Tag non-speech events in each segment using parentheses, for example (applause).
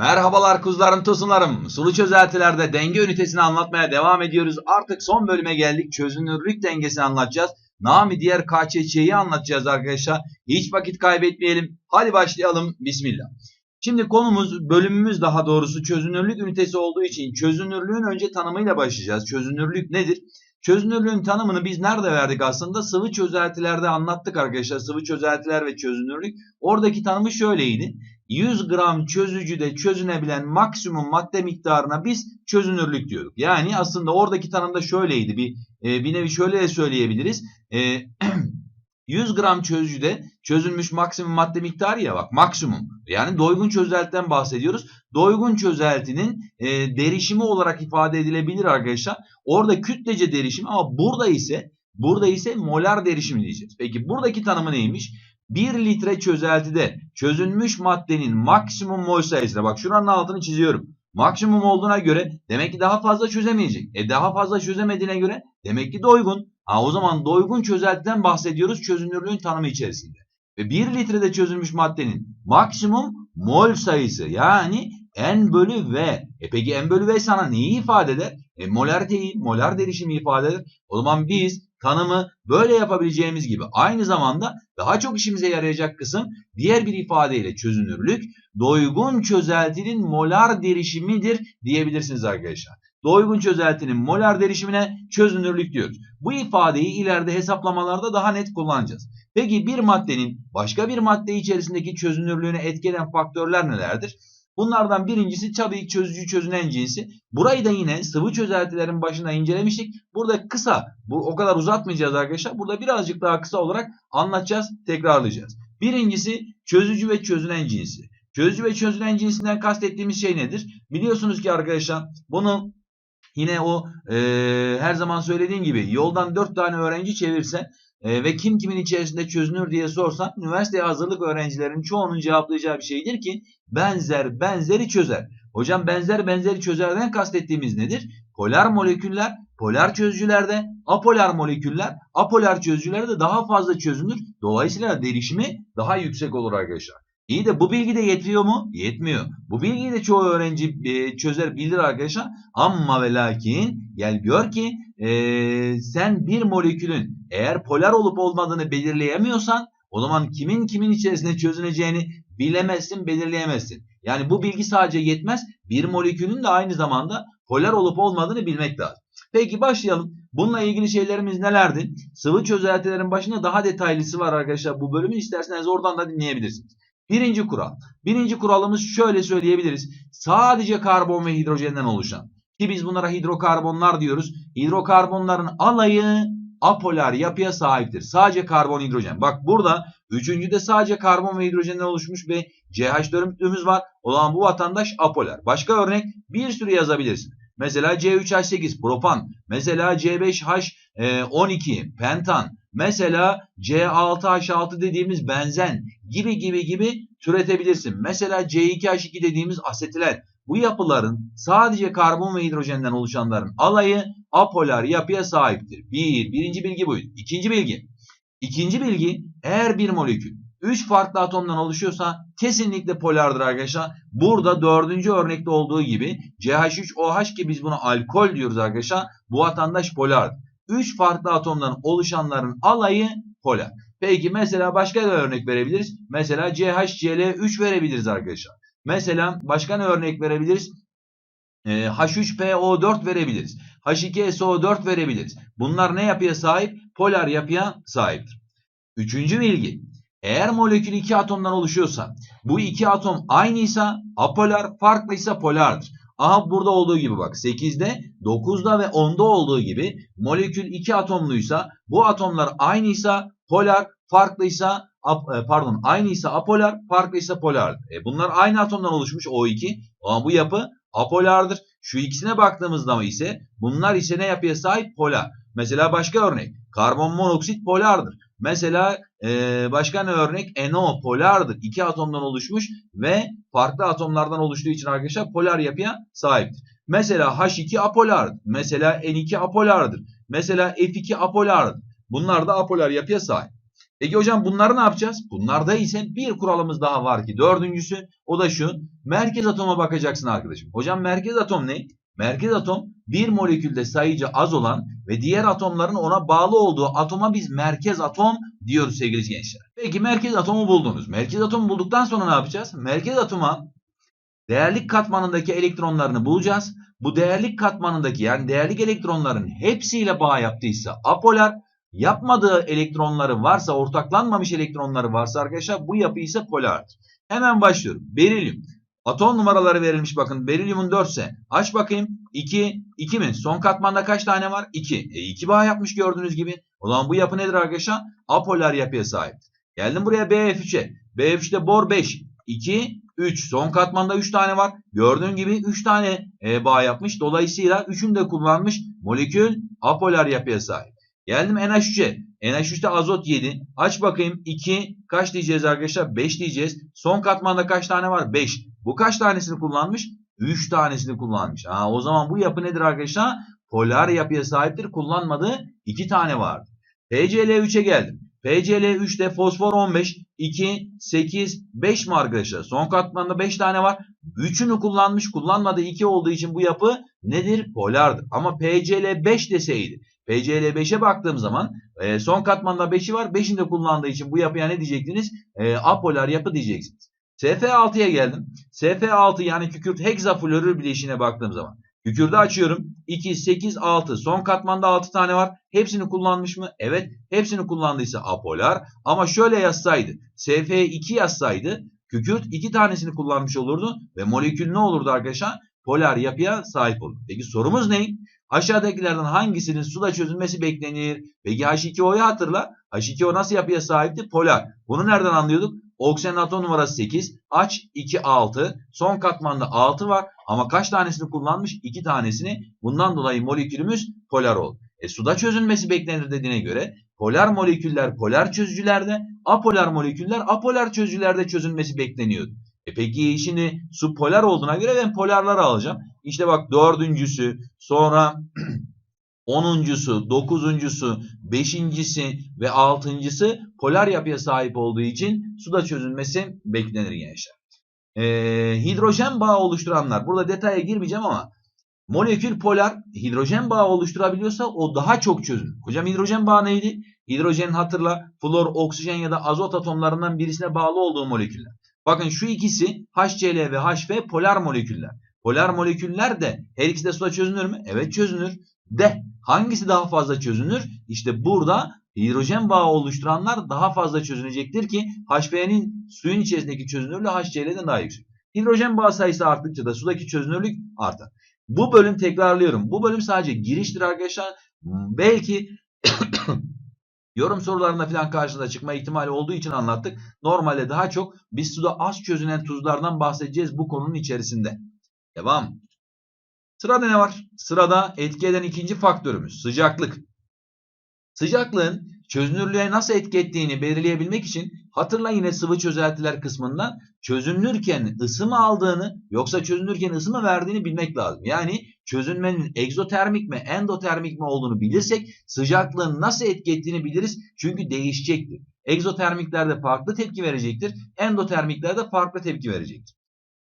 Merhabalar kuzularım tosunlarım. Sulu çözeltilerde denge ünitesini anlatmaya devam ediyoruz. Artık son bölüme geldik. Çözünürlük dengesini anlatacağız. Nami diğer KÇÇ'yi anlatacağız arkadaşlar. Hiç vakit kaybetmeyelim. Hadi başlayalım. Bismillah. Şimdi konumuz, bölümümüz daha doğrusu çözünürlük ünitesi olduğu için çözünürlüğün önce tanımıyla başlayacağız. Çözünürlük nedir? Çözünürlüğün tanımını biz nerede verdik aslında? Sıvı çözeltilerde anlattık arkadaşlar. Sıvı çözeltiler ve çözünürlük. Oradaki tanımı şöyleydi. 100 gram çözücüde çözünebilen maksimum madde miktarına biz çözünürlük diyorduk. Yani aslında oradaki tanımda şöyleydi. Bir, e, bir nevi şöyle de söyleyebiliriz. E, (clears throat) 100 gram çözücüde çözülmüş maksimum madde miktarı ya bak maksimum. Yani doygun çözeltiden bahsediyoruz. Doygun çözeltinin e, derişimi olarak ifade edilebilir arkadaşlar. Orada kütlece derişim ama burada ise burada ise molar derişimi diyeceğiz. Peki buradaki tanımı neymiş? 1 litre çözeltide çözülmüş maddenin maksimum mol sayısına bak şuranın altını çiziyorum. Maksimum olduğuna göre demek ki daha fazla çözemeyecek. E daha fazla çözemediğine göre demek ki doygun. Ha o zaman doygun çözeltiden bahsediyoruz çözünürlüğün tanımı içerisinde. Ve 1 litrede çözülmüş maddenin maksimum mol sayısı yani N bölü V. E peki N bölü V sana neyi ifade eder? E molariteyi, molar derişimi ifade eder. O zaman biz tanımı böyle yapabileceğimiz gibi aynı zamanda daha çok işimize yarayacak kısım diğer bir ifadeyle çözünürlük doygun çözeltinin molar derişimidir diyebilirsiniz arkadaşlar. Doygun çözeltinin molar derişimine çözünürlük diyoruz. Bu ifadeyi ileride hesaplamalarda daha net kullanacağız. Peki bir maddenin başka bir madde içerisindeki çözünürlüğüne etkileyen faktörler nelerdir? Bunlardan birincisi tabii çözücü çözünen cinsi. Burayı da yine sıvı çözeltilerin başında incelemiştik. Burada kısa, bu o kadar uzatmayacağız arkadaşlar. Burada birazcık daha kısa olarak anlatacağız, tekrarlayacağız. Birincisi çözücü ve çözünen cinsi. Çözücü ve çözünen cinsinden kastettiğimiz şey nedir? Biliyorsunuz ki arkadaşlar bunu yine o e, her zaman söylediğim gibi yoldan 4 tane öğrenci çevirse e, ve kim kimin içerisinde çözünür diye sorsan üniversiteye hazırlık öğrencilerinin çoğunun cevaplayacağı bir şeydir ki benzer benzeri çözer. Hocam benzer benzeri çözerden kastettiğimiz nedir? Polar moleküller polar çözücülerde, apolar moleküller apolar çözücülerde daha fazla çözünür. Dolayısıyla derişimi daha yüksek olur arkadaşlar. İyi de bu bilgi de yetmiyor mu? Yetmiyor. Bu bilgiyi de çoğu öğrenci e, çözer bilir arkadaşlar. Ama ve lakin gel gör ki e, sen bir molekülün eğer polar olup olmadığını belirleyemiyorsan o zaman kimin kimin içerisinde çözüneceğini bilemezsin, belirleyemezsin. Yani bu bilgi sadece yetmez. Bir molekülün de aynı zamanda polar olup olmadığını bilmek lazım. Peki başlayalım. Bununla ilgili şeylerimiz nelerdi? Sıvı çözeltilerin başında daha detaylısı var arkadaşlar. Bu bölümü isterseniz oradan da dinleyebilirsiniz. Birinci kural. Birinci kuralımız şöyle söyleyebiliriz. Sadece karbon ve hidrojenden oluşan. Ki biz bunlara hidrokarbonlar diyoruz. Hidrokarbonların alayı apolar yapıya sahiptir. Sadece karbon hidrojen. Bak burada üçüncüde sadece karbon ve hidrojenden oluşmuş bir CH dönümümüz var. O zaman bu vatandaş apolar. Başka örnek bir sürü yazabilirsin. Mesela C3H8 propan. Mesela C5H12 pentan. Mesela C6H6 dediğimiz benzen gibi gibi gibi türetebilirsin. Mesela C2H2 dediğimiz asetilen. Bu yapıların sadece karbon ve hidrojenden oluşanların alayı apolar yapıya sahiptir. Bir, birinci bilgi buydu. İkinci bilgi. İkinci bilgi eğer bir molekül 3 farklı atomdan oluşuyorsa kesinlikle polardır arkadaşlar. Burada dördüncü örnekte olduğu gibi CH3OH ki biz buna alkol diyoruz arkadaşlar. Bu vatandaş polar. 3 farklı atomdan oluşanların alayı polar. Peki mesela başka bir örnek verebiliriz. Mesela CHCl3 verebiliriz arkadaşlar. Mesela başka ne örnek verebiliriz? Ee, H3PO4 verebiliriz. H2SO4 verebiliriz. Bunlar ne yapıya sahip? Polar yapıya sahiptir. Üçüncü bilgi. Eğer molekül iki atomdan oluşuyorsa, bu iki atom aynıysa apolar, farklıysa polardır. Aha burada olduğu gibi bak 8'de, 9'da ve 10'da olduğu gibi molekül iki atomluysa, bu atomlar aynıysa polar, farklıysa e, pardon aynıysa apolar, farklıysa polar. E bunlar aynı atomdan oluşmuş O2 ama bu yapı apolardır. Şu ikisine baktığımızda ise bunlar ise ne yapıya sahip? Polar. Mesela başka örnek. Karbon monoksit polardır. Mesela e, başka ne örnek? NO polardır. İki atomdan oluşmuş ve farklı atomlardan oluştuğu için arkadaşlar polar yapıya sahiptir. Mesela H2 apolardır. Mesela N2 apolardır. Mesela F2 apolardır. Bunlar da apolar yapıya sahip. Peki hocam bunları ne yapacağız? Bunlarda ise bir kuralımız daha var ki dördüncüsü o da şu. Merkez atoma bakacaksın arkadaşım. Hocam merkez atom ne? Merkez atom bir molekülde sayıcı az olan ve diğer atomların ona bağlı olduğu atoma biz merkez atom diyoruz sevgili gençler. Peki merkez atomu buldunuz. Merkez atomu bulduktan sonra ne yapacağız? Merkez atoma değerlik katmanındaki elektronlarını bulacağız. Bu değerlik katmanındaki yani değerlik elektronların hepsiyle bağ yaptıysa apolar, yapmadığı elektronları varsa, ortaklanmamış elektronları varsa arkadaşlar bu yapı ise polardır. Hemen başlıyorum. Berilyum. Atom numaraları verilmiş bakın. Berilyumun 4 ise aç bakayım. 2, 2 mi? Son katmanda kaç tane var? 2. E 2 bağ yapmış gördüğünüz gibi. O zaman bu yapı nedir arkadaşlar? Apolar yapıya sahip. Geldim buraya BF3'e. BF3'te bor 5. 2, 3. Son katmanda 3 tane var. Gördüğün gibi 3 tane e, bağ yapmış. Dolayısıyla 3'ünü de kullanmış. Molekül apolar yapıya sahip. Geldim NH3'e. NH3'te azot 7. Aç bakayım 2 kaç diyeceğiz arkadaşlar? 5 diyeceğiz. Son katmanda kaç tane var? 5. Bu kaç tanesini kullanmış? 3 tanesini kullanmış. Ha, o zaman bu yapı nedir arkadaşlar? Polar yapıya sahiptir. Kullanmadığı 2 tane var. PCl3'e geldim. PCl3'te fosfor 15, 2, 8, 5 mi arkadaşlar? Son katmanda 5 tane var. 3'ünü kullanmış. Kullanmadığı 2 olduğu için bu yapı nedir? Polardır. Ama PCl5 deseydi. PCl5'e baktığım zaman e, son katmanda 5'i var. 5'ini de kullandığı için bu yapıya ne diyecektiniz? E, apolar yapı diyeceksiniz. SF6'ya geldim. SF6 yani kükürt hexaflorür bileşiğine baktığım zaman. Kükürdü açıyorum. 2, 8, 6. Son katmanda 6 tane var. Hepsini kullanmış mı? Evet. Hepsini kullandıysa apolar. Ama şöyle yazsaydı. SF2 yazsaydı kükürt 2 tanesini kullanmış olurdu. Ve molekül ne olurdu arkadaşlar? Polar yapıya sahip olur. Peki sorumuz ne? Aşağıdakilerden hangisinin suda çözülmesi beklenir? Peki H2O'yu hatırla. H2O nasıl yapıya sahipti? Polar. Bunu nereden anlıyorduk? Oksijen atom numarası 8. Aç 2 6. Son katmanda 6 var. Ama kaç tanesini kullanmış? 2 tanesini. Bundan dolayı molekülümüz polar oldu. E suda çözülmesi beklenir dediğine göre polar moleküller polar çözücülerde, apolar moleküller apolar çözücülerde çözülmesi bekleniyordu. E peki şimdi su polar olduğuna göre ben polarları alacağım. İşte bak dördüncüsü, sonra (clears throat) onuncusu, dokuzuncusu, beşincisi ve altıncısı polar yapıya sahip olduğu için suda çözülmesi beklenir gençler. Ee, hidrojen bağı oluşturanlar, burada detaya girmeyeceğim ama molekül polar hidrojen bağı oluşturabiliyorsa o daha çok çözünür. Hocam hidrojen bağı neydi? Hidrojen hatırla flor, oksijen ya da azot atomlarından birisine bağlı olduğu moleküller. Bakın şu ikisi HCl ve HF polar moleküller. Polar moleküller de her ikisi de suda çözünür mü? Evet çözünür. De hangisi daha fazla çözünür? İşte burada hidrojen bağı oluşturanlar daha fazla çözünecektir ki HF'nin suyun içerisindeki çözünürlüğü HCl'den daha yüksek. Hidrojen bağı sayısı arttıkça da sudaki çözünürlük artar. Bu bölüm tekrarlıyorum. Bu bölüm sadece giriştir arkadaşlar. Belki yorum sorularında falan karşınıza çıkma ihtimali olduğu için anlattık. Normalde daha çok biz suda az çözünen tuzlardan bahsedeceğiz bu konunun içerisinde. Devam. Sırada ne var? Sırada etki eden ikinci faktörümüz sıcaklık. Sıcaklığın çözünürlüğe nasıl etki ettiğini belirleyebilmek için hatırla yine sıvı çözeltiler kısmından çözünürken ısı mı aldığını yoksa çözünürken ısı mı verdiğini bilmek lazım. Yani çözünmenin egzotermik mi endotermik mi olduğunu bilirsek sıcaklığın nasıl etki ettiğini biliriz. Çünkü değişecektir. Egzotermiklerde farklı tepki verecektir. Endotermiklerde farklı tepki verecektir.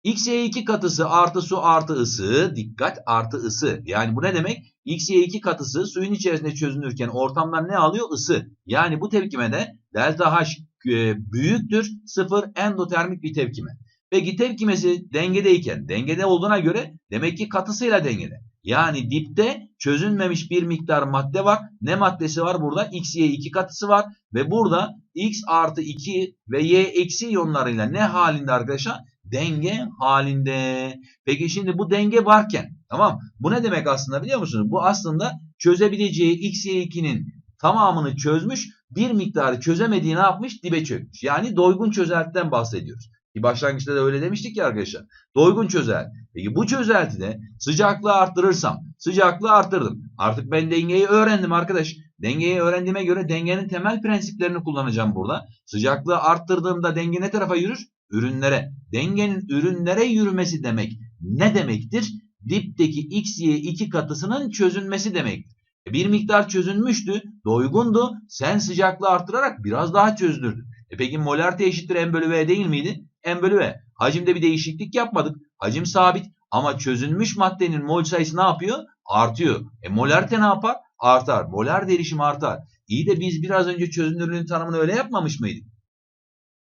XY2 katısı artı su artı ısı. Dikkat artı ısı. Yani bu ne demek? XY2 katısı suyun içerisinde çözünürken ortamdan ne alıyor? Isı. Yani bu tepkimede delta H e, büyüktür. Sıfır endotermik bir tepkime. Peki tepkimesi dengedeyken dengede olduğuna göre demek ki katısıyla dengede. Yani dipte çözünmemiş bir miktar madde var. Ne maddesi var burada? XY2 katısı var. Ve burada X artı 2 ve Y eksi iyonlarıyla ne halinde arkadaşlar? Denge halinde. Peki şimdi bu denge varken tamam bu ne demek aslında biliyor musunuz? Bu aslında çözebileceği x, y, 2'nin tamamını çözmüş bir miktarı çözemediği ne yapmış? Dibe çökmüş. Yani doygun çözeltiden bahsediyoruz. Ki başlangıçta da öyle demiştik ya arkadaşlar. Doygun çözelti. Peki bu çözeltide sıcaklığı arttırırsam sıcaklığı arttırdım. Artık ben dengeyi öğrendim arkadaş. Dengeyi öğrendiğime göre dengenin temel prensiplerini kullanacağım burada. Sıcaklığı arttırdığımda denge ne tarafa yürür? Ürünlere, dengenin ürünlere yürümesi demek ne demektir? Dipteki x, y iki katısının çözünmesi demektir. E, bir miktar çözünmüştü, doygundu. Sen sıcaklığı arttırarak biraz daha çözdürdün. E peki molarite eşittir M bölü V değil miydi? M bölü V. Hacimde bir değişiklik yapmadık. Hacim sabit ama çözünmüş maddenin mol sayısı ne yapıyor? Artıyor. E molarite ne yapar? Artar. Molar derişim artar. İyi de biz biraz önce çözünürlüğün tanımını öyle yapmamış mıydık?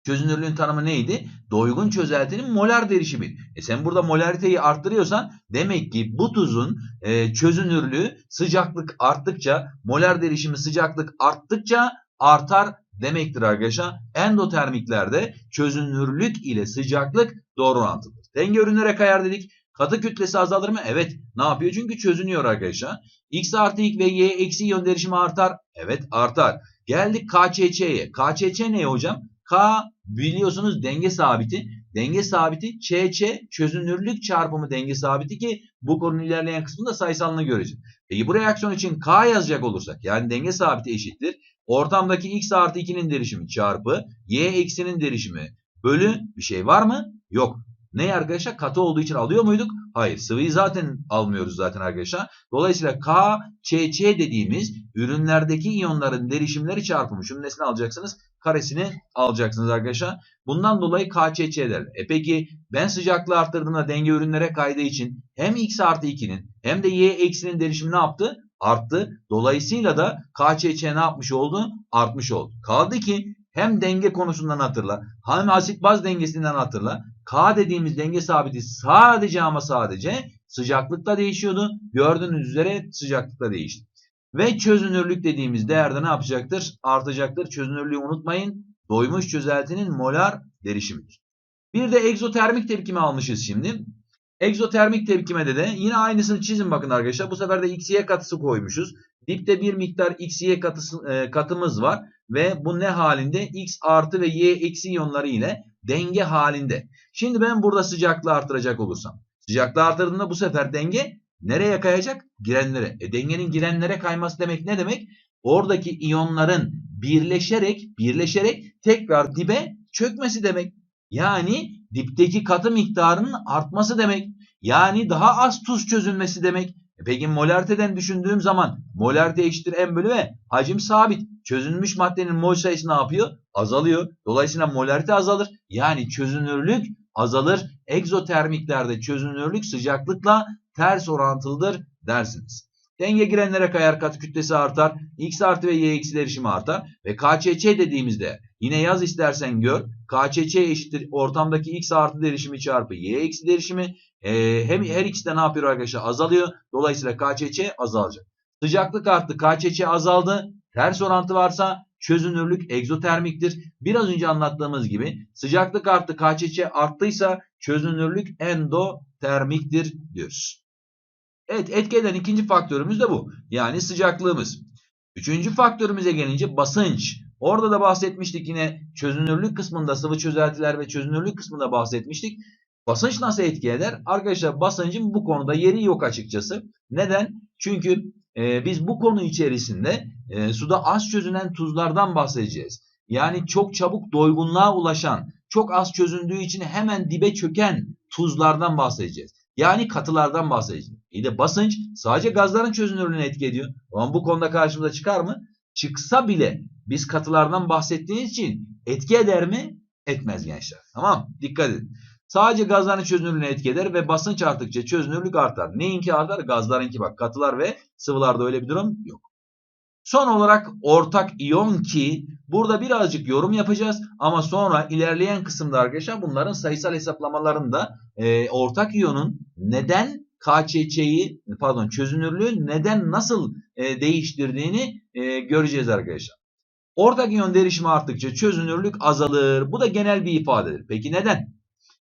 Çözünürlüğün tanımı neydi? Doygun çözeltinin molar derişimi. E sen burada molariteyi arttırıyorsan demek ki bu tuzun e, çözünürlüğü sıcaklık arttıkça, molar derişimi sıcaklık arttıkça artar demektir arkadaşlar. Endotermiklerde çözünürlük ile sıcaklık doğru orantılıdır. Denge ürünlere kayar dedik. Katı kütlesi azalır mı? Evet. Ne yapıyor? Çünkü çözünüyor arkadaşlar. X artı Y ve Y eksi iyon derişimi artar. Evet artar. Geldik KÇÇ'ye. KÇÇ ne hocam? K biliyorsunuz denge sabiti. Denge sabiti ÇÇ çözünürlük çarpımı denge sabiti ki bu konunun ilerleyen kısmında sayısalını göreceğiz. Peki bu reaksiyon için K yazacak olursak yani denge sabiti eşittir. Ortamdaki X artı 2'nin derişimi çarpı Y eksinin derişimi bölü bir şey var mı? Yok. Ne arkadaşlar? Katı olduğu için alıyor muyduk? Hayır. Sıvıyı zaten almıyoruz zaten arkadaşlar. Dolayısıyla K, Ç, dediğimiz ürünlerdeki iyonların derişimleri çarpımı. Şunun nesini alacaksınız? Karesini alacaksınız arkadaşlar. Bundan dolayı K, Ç, Ç der. E peki ben sıcaklığı arttırdığımda denge ürünlere kaydığı için hem X artı 2'nin hem de Y eksinin derişimi ne yaptı? Arttı. Dolayısıyla da K, Ç, Ç ne yapmış oldu? Artmış oldu. Kaldı ki hem denge konusundan hatırla hem asit baz dengesinden hatırla. K dediğimiz denge sabiti sadece ama sadece sıcaklıkta değişiyordu. Gördüğünüz üzere sıcaklıkta değişti. Ve çözünürlük dediğimiz değerde ne yapacaktır? Artacaktır. Çözünürlüğü unutmayın. Doymuş çözeltinin molar derişimidir. Bir de egzotermik tepkime almışız şimdi. Egzotermik tepkimede de yine aynısını çizin bakın arkadaşlar. Bu sefer de XY katısı koymuşuz. Dipte bir miktar XY katısı, e, katımız var. Ve bu ne halinde? X artı ve Y eksi iyonları ile denge halinde. Şimdi ben burada sıcaklığı artıracak olursam. Sıcaklığı artırdığımda bu sefer denge nereye kayacak? Girenlere. E dengenin girenlere kayması demek ne demek? Oradaki iyonların birleşerek birleşerek tekrar dibe çökmesi demek. Yani dipteki katı miktarının artması demek. Yani daha az tuz çözülmesi demek. E peki molariteden düşündüğüm zaman molarite eşittir M bölü V. Hacim sabit. Çözünmüş maddenin mol sayısı ne yapıyor? Azalıyor. Dolayısıyla molarite azalır. Yani çözünürlük azalır. Egzotermiklerde çözünürlük sıcaklıkla ters orantılıdır dersiniz. Denge girenlere kayar katı kütlesi artar. X artı ve Y eksi derişimi artar. Ve KÇÇ dediğimizde yine yaz istersen gör. KÇÇ eşittir ortamdaki X artı derişimi çarpı Y eksi derişimi. Ee, hem her ikisi de ne yapıyor arkadaşlar? Azalıyor. Dolayısıyla KÇÇ azalacak. Sıcaklık arttı. KÇÇ azaldı. Ters orantı varsa çözünürlük egzotermiktir. Biraz önce anlattığımız gibi sıcaklık arttı KÇÇ arttıysa çözünürlük endotermiktir diyoruz. Evet etki eden ikinci faktörümüz de bu. Yani sıcaklığımız. Üçüncü faktörümüze gelince basınç. Orada da bahsetmiştik yine çözünürlük kısmında sıvı çözeltiler ve çözünürlük kısmında bahsetmiştik. Basınç nasıl etki eder? Arkadaşlar basıncın bu konuda yeri yok açıkçası. Neden? Çünkü e, biz bu konu içerisinde e, suda az çözünen tuzlardan bahsedeceğiz. Yani çok çabuk doygunluğa ulaşan, çok az çözündüğü için hemen dibe çöken tuzlardan bahsedeceğiz. Yani katılardan bahsedeceğiz. İyi de basınç sadece gazların çözünürlüğüne etki ediyor. Ama bu konuda karşımıza çıkar mı? Çıksa bile biz katılardan bahsettiğiniz için etki eder mi? Etmez gençler. Tamam Dikkat edin. Sadece gazların çözünürlüğüne etki eder ve basınç arttıkça çözünürlük artar. Neyinki artar? Gazlarınki bak katılar ve sıvılarda öyle bir durum yok. Son olarak ortak iyon ki burada birazcık yorum yapacağız ama sonra ilerleyen kısımda arkadaşlar bunların sayısal hesaplamalarında e, ortak iyonun neden KÇÇ'yi pardon çözünürlüğü neden nasıl e, değiştirdiğini e, göreceğiz arkadaşlar. Ortak iyon derişimi arttıkça çözünürlük azalır. Bu da genel bir ifadedir. Peki neden?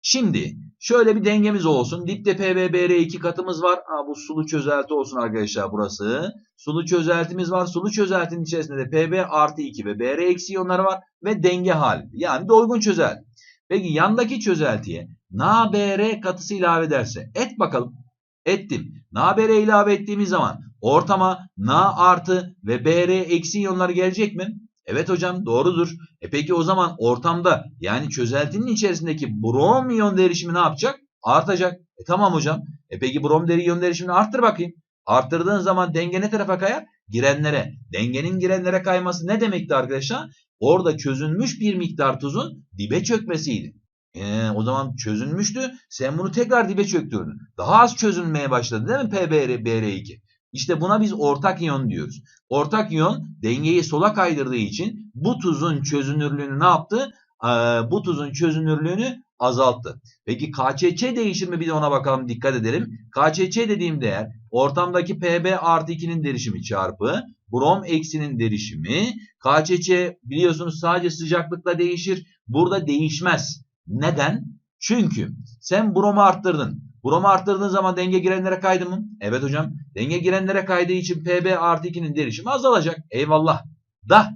Şimdi şöyle bir dengemiz olsun. Dipte PBBR2 katımız var. Ha, bu sulu çözelti olsun arkadaşlar burası. Sulu çözeltimiz var. Sulu çözeltinin içerisinde de PB artı 2 ve BR eksi iyonları var. Ve denge halinde. Yani doygun çözelti. Peki yandaki çözeltiye NaBr katısı ilave ederse. Et bakalım. Ettim. NaBr ilave ettiğimiz zaman ortama Na artı ve Br eksi iyonlar gelecek mi? Evet hocam doğrudur. E peki o zaman ortamda yani çözeltinin içerisindeki brom iyon derişimi ne yapacak? Artacak. E tamam hocam. E peki brom deri iyon derişimini arttır bakayım. Arttırdığın zaman denge ne tarafa kayar? Girenlere. Dengenin girenlere kayması ne demekti arkadaşlar? Orada çözünmüş bir miktar tuzun dibe çökmesiydi. Ee, o zaman çözünmüştü. Sen bunu tekrar dibe çöktürdün. Daha az çözünmeye başladı değil mi PBr, BR2? İşte buna biz ortak iyon diyoruz. Ortak iyon dengeyi sola kaydırdığı için bu tuzun çözünürlüğünü ne yaptı? Ee, bu tuzun çözünürlüğünü azalttı. Peki KÇÇ değişir mi bir de ona bakalım dikkat edelim. KÇÇ dediğim değer ortamdaki Pb artı 2'nin derişimi çarpı brom eksinin derişimi. KÇÇ biliyorsunuz sadece sıcaklıkla değişir. Burada değişmez. Neden? Çünkü sen bromu arttırdın. Bromu arttırdığın zaman denge girenlere kaydı mı? Evet hocam. Denge girenlere kaydığı için Pb artı 2'nin derişimi azalacak. Eyvallah. Da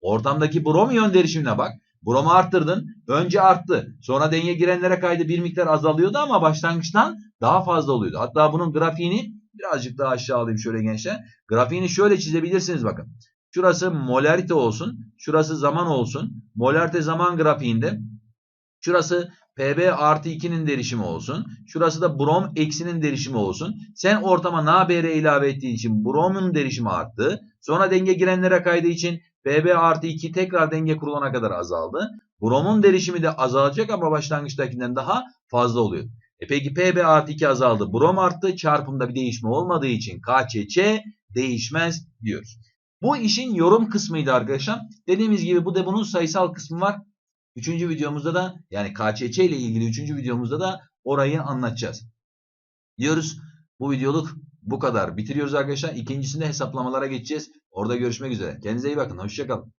ortamdaki brom iyon derişimine bak. Bromu arttırdın. Önce arttı. Sonra denge girenlere kaydı bir miktar azalıyordu ama başlangıçtan daha fazla oluyordu. Hatta bunun grafiğini birazcık daha aşağı alayım şöyle gençler. Grafiğini şöyle çizebilirsiniz bakın. Şurası molarite olsun. Şurası zaman olsun. Molarite zaman grafiğinde şurası Pb artı 2'nin derişimi olsun. Şurası da brom eksinin derişimi olsun. Sen ortama NaBr ilave ettiğin için bromun derişimi arttı. Sonra denge girenlere kaydığı için Pb artı 2 tekrar denge kurulana kadar azaldı. Bromun derişimi de azalacak ama başlangıçtakinden daha fazla oluyor. E peki Pb artı 2 azaldı. Brom arttı. Çarpımda bir değişme olmadığı için KÇÇ değişmez diyoruz. Bu işin yorum kısmıydı arkadaşlar. Dediğimiz gibi bu da bunun sayısal kısmı var. Üçüncü videomuzda da yani KÇÇ ile ilgili üçüncü videomuzda da orayı anlatacağız. Diyoruz bu videoluk bu kadar. Bitiriyoruz arkadaşlar. İkincisinde hesaplamalara geçeceğiz. Orada görüşmek üzere. Kendinize iyi bakın. Hoşçakalın.